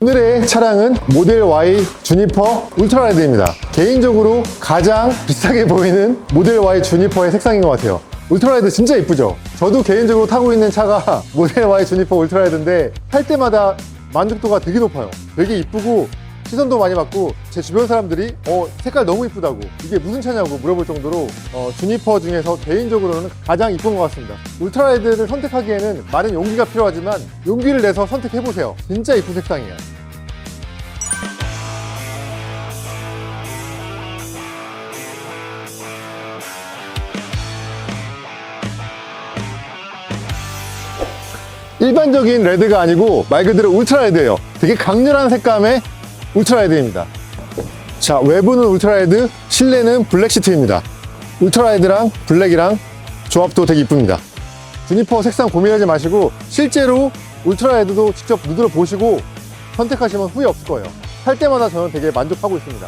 오늘의 차량은 모델 Y 주니퍼 울트라레드입니다. 개인적으로 가장 비싸게 보이는 모델 Y 주니퍼의 색상인 것 같아요. 울트라레드 진짜 이쁘죠? 저도 개인적으로 타고 있는 차가 모델 Y 주니퍼 울트라레드인데 탈 때마다 만족도가 되게 높아요. 되게 이쁘고 시선도 많이 받고 제 주변 사람들이 어 색깔 너무 이쁘다고 이게 무슨 차냐고 물어볼 정도로 어, 주니퍼 중에서 개인적으로는 가장 이쁜 것 같습니다. 울트라레드를 선택하기에는 많은 용기가 필요하지만 용기를 내서 선택해보세요. 진짜 이쁜 색상이에요. 일반적인 레드가 아니고 말 그대로 울트라 레드예요. 되게 강렬한 색감의 울트라 레드입니다. 자, 외부는 울트라 레드, 실내는 블랙 시트입니다. 울트라 레드랑 블랙이랑 조합도 되게 이쁩니다. 주니퍼 색상 고민하지 마시고 실제로 울트라 레드도 직접 눈으로 보시고 선택하시면 후회 없을 거예요. 탈 때마다 저는 되게 만족하고 있습니다.